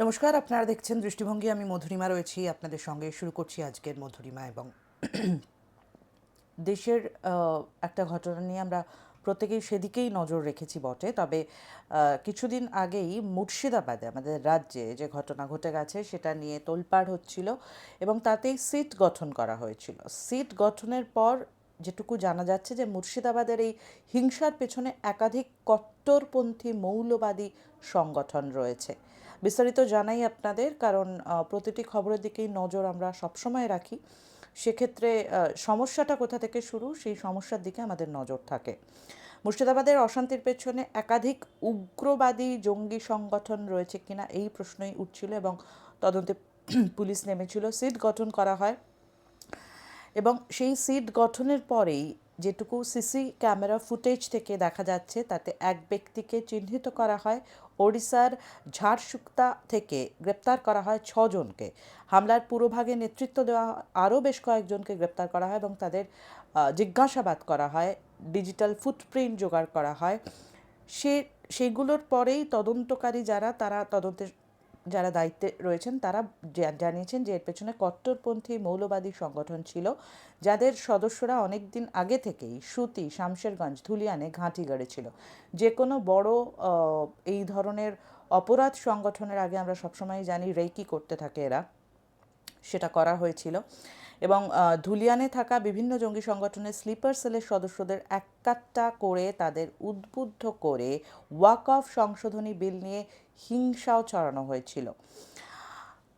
নমস্কার, আপনারা দেখছেন দৃষ্টিভঙ্গি। আমি মধুরিমা রয়েছি। আপনাদের সঙ্গে শুরু করছি আজকের মধুরিমা এবং দেশের একটা ঘটনা নিয়ে আমরা প্রত্যেকেই সেদিকেই নজর রেখেছি বটে। তবে কিছুদিন আগেই মুর্শিদাবাদে, আমাদের রাজ্যে যে ঘটনা ঘটে গেছে, সেটা নিয়ে তোলপাড় হচ্ছিল এবং তাতেই সিট গঠন করা হয়েছিল। সিট গঠনের পর যেটুকু জানা যাচ্ছে যে, মুর্শিদাবাদের এই হিংসার পেছনে একাধিক কট্টরপন্থী মৌলবাদী সংগঠন রয়েছে। বিস্তারিত জানাই আপনাদের, কারণ প্রতিটি খবরের দিকেই নজর আমরা সবসময় রাখি। সেক্ষেত্রে সমস্যাটা কোথা থেকে শুরু, সেই সমস্যার দিকে আমাদের নজর থাকে। মুর্শিদাবাদের অশান্তির পেছনে একাধিক উগ্রবাদী জঙ্গি সংগঠন রয়েছে কিনা, এই প্রশ্নই উঠছিল এবং তদন্তে পুলিশ নেমেছিল। সিট গঠন করা হয় এবং সেই সিট গঠনের পরেই যেটুকু সিসি ক্যামেরা ফুটেজ থেকে দেখা যাচ্ছে, তাতে এক ব্যক্তিকে চিহ্নিত করা হয়। ওড়িশার ঝাড়সুক্তা থেকে গ্রেপ্তার করা হয় ছজনকে। হামলার পুরোভাগে নেতৃত্ব দেওয়া আরও বেশ কয়েকজনকে গ্রেপ্তার করা হয় এবং তাদের জিজ্ঞাসাবাদ করা হয়, ডিজিটাল ফুটপ্রিন্ট জোগাড় করা হয়। সে, সেগুলোর পরেই তদন্তকারী যারা, তারা তদন্তের যারা দায়িত্বে রয়েছেন, তারা জানিয়েছেন যে এর পেছনে কট্টরপন্থী মৌলবাদী সংগঠন ছিল, যাদের সদস্যরা অনেক দিন আগে থেকেই সুতি, শামশেরগঞ্জ, ধুলিয়ানে ঘাঁটি গড়েছিল। যে কোনো বড় এই ধরনের অপরাধ সংগঠনের আগে আমরা সবসময় জানি রেকি করতে থাকে এরা। সেটা করা হয়েছিল। এবং ধুলিয়ানে থাকা বিভিন্ন জঙ্গি সংগঠনের স্লিপার সেলের সদস্যদের একাত্তা করে তাদের উদ্বুদ্ধ করে ওয়াক অফ সংশোধনী বিল নিয়ে হিংসাও ছড়ানো হয়েছিল।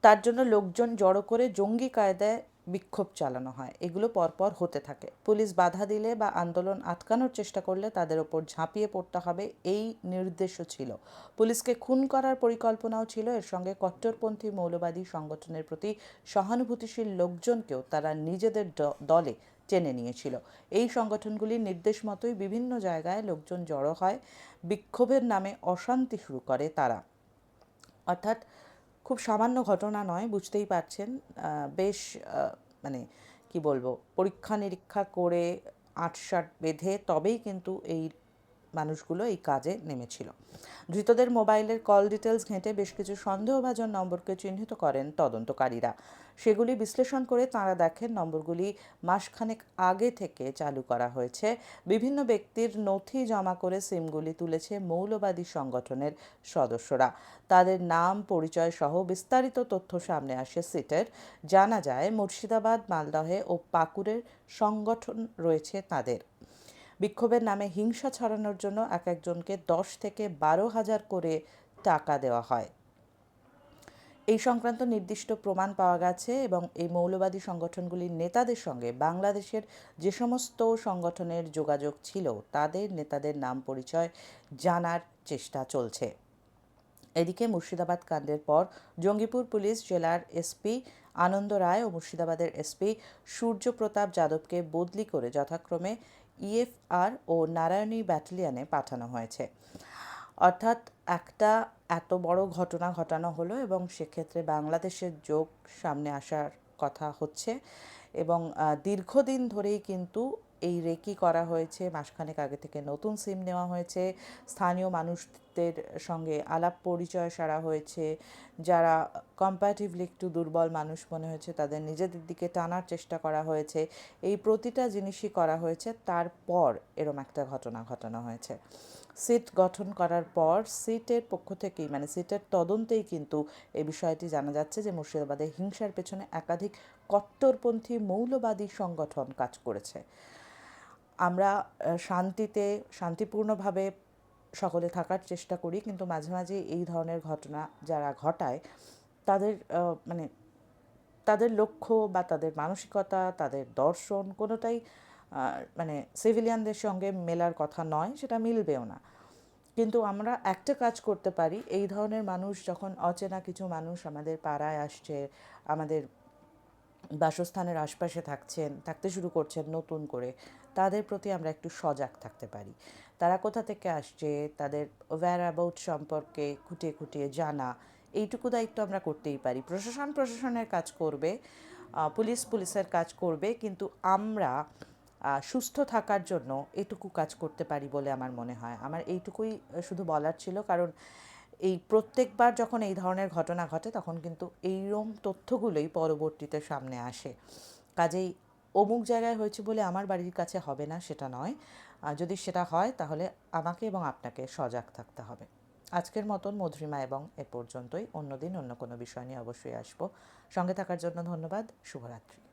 তার জন্য লোকজন জড়ো করে জঙ্গি কায়দায় বিক্ষোভ চালানো হয়। এগুলো পরপর হতে থাকে। পুলিশ বাধা দিলে বা আন্দোলন আটকানোর চেষ্টা করলে তাদের ওপর ঝাঁপিয়ে পড়তে হবে এই নির্দেশও ছিল। পুলিশকে খুন করার পরিকল্পনাও ছিল। এর সঙ্গে কট্টরপন্থী মৌলবাদী সংগঠনের প্রতি সহানুভূতিশীল লোকজনকেও তারা নিজেদের দলে টেনে নিয়েছিল। এই সংগঠনগুলির নির্দেশ মতোই বিভিন্ন জায়গায় লোকজন জড়ো হয়। বিক্ষোভের নামে অশান্তি শুরু করে তারা। অর্থাৎ খুব সামান্য ঘটনা নয়, বুঝতেই পারছেন। বেশ মানে কি বলব পরীক্ষা নিরীক্ষা করে আটসাট বেঁধে তবেই কিন্তু এই মানুষগুলো এই কাজে নেমেছিল। ধৃতদের মোবাইলের কল ডিটেলস ঘেঁটে বেশ কিছু সন্দেহভাজন নম্বরকে চিহ্নিত করেন তদন্তকারীরা। সেগুলি বিশ্লেষণ করে তাঁরা দেখেন নম্বরগুলি মাসখানেক আগে থেকে চালু করা হয়েছে। বিভিন্ন ব্যক্তির নথি জমা করে সিমগুলি তুলেছে মৌলবাদী সংগঠনের সদস্যরা। তাদের নাম পরিচয় সহ বিস্তারিত তথ্য সামনে আসে সিটের। জানা যায়, মুর্শিদাবাদ, মালদহে ও পাকুড়ের সংগঠন রয়েছে তাদের। বিক্ষোভের নামে হিংসা ছড়ানোর জন্য এক একজনকে দশ থেকে বারো হাজার করে টাকা দেওয়া হয়। এই সংক্রান্ত নির্দিষ্ট প্রমাণ পাওয়া গেছে এবং এই মৌলবাদী সংগঠনগুলির নেতাদের সঙ্গে বাংলাদেশের যে সমস্ত সংগঠনের যোগাযোগ ছিল, তাদের নেতাদের নাম পরিচয় জানার চেষ্টা চলছে। এদিকে মুর্শিদাবাদ কাণ্ডের পর জঙ্গিপুর পুলিশ জেলার এসপি আনন্দ রায় ও মুর্শিদাবাদের এসপি সূর্যপ্রতাপ যাদবকে বদলি করে যথাক্রমে ইএফআর ও নারায়ণী ব্যাটালিয়ানে পাঠানো হয়েছে। অর্থাৎ একটা এত বড় ঘটনা ঘটানো হলো এবং সেক্ষেত্রে বাংলাদেশের যোগ সামনে আসার কথা হচ্ছে এবং দীর্ঘদিন ধরেই কিন্তু এই রেকি করা হয়েছে, মাসখানেক আগে থেকে নতুন সিম নেওয়া হয়েছে। স্থানীয় মানুষদের সঙ্গে আলাপ পরিচয় সারা হয়েছে। যারা কম্প্যারেটিভলি একটু দুর্বল মানুষ মনে হয়েছে, তাদের নিজেদের দিকে টানার চেষ্টা করা হয়েছে। এই প্রতিটা জিনিসই করা হয়েছে, তারপর এরম একটা ঘটনা ঘটানো হয়েছে। সিট গঠন করার পর সিটের পক্ষ থেকেই মানে সিটের তদন্তেই কিন্তু এই বিষয়টি জানা যাচ্ছে যে মুর্শিদাবাদে হিংসার পেছনে একাধিক কট্টরপন্থী, মৌলবাদী সংগঠন কাজ করেছে। আমরা শান্তিতে, শান্তিপূর্ণভাবে সকলে থাকার চেষ্টা করি, কিন্তু মাঝে মাঝে এই ধরনের ঘটনা যারা ঘটায়, তাদের মানে তাদের লক্ষ্য বা তাদের মানসিকতা, তাদের দর্শন কোনোটাই মানে সিভিলিয়ানদের সঙ্গে মেলার কথা নয়, সেটা মিলবেও না। কিন্তু আমরা একটা কাজ করতে পারি, এই ধরনের মানুষ যখন অচেনা কিছু মানুষ আমাদের পাড়ায় আসছে, আমাদের বাসস্থানের আশপাশে থাকছেন, থাকতে শুরু করছেন নতুন করে, তাদের প্রতি আমরা একটু সজাগ থাকতে পারি। তারা কোথা থেকে আসছে, তাদের ওয়্যার অ্যাবাউট সম্পর্কে খুঁটিয়ে খুঁটিয়ে জানা, এইটুকু দায়িত্ব আমরা করতেই পারি। প্রশাসন প্রশাসনের কাজ করবে পুলিশ পুলিশের কাজ করবে, কিন্তু আমরা সুস্থ থাকার জন্য এটুকু কাজ করতে পারি বলে আমার মনে হয়। আমার এইটুকুই শুধু বলার ছিল, কারণ এই প্রত্যেকবার যখন এই ধরনের ঘটনা ঘটে, তখন কিন্তু এইরম তথ্যগুলোই পরবর্তীতে সামনে আসে। কাজেই অমুক জায়গায় হয়েছে বলে আমার বাড়ির কাছে হবে না, সেটা নয়। যদি সেটা হয়, তাহলে আমাকে এবং আপনাকে সজাগ থাকতে হবে। আজকের মতন মধুরিমা এবং এ পর্যন্তই। অন্যদিন অন্য কোনো বিষয় নিয়ে অবশ্যই আসব। সঙ্গে থাকার জন্য ধন্যবাদ। শুভরাত্রি।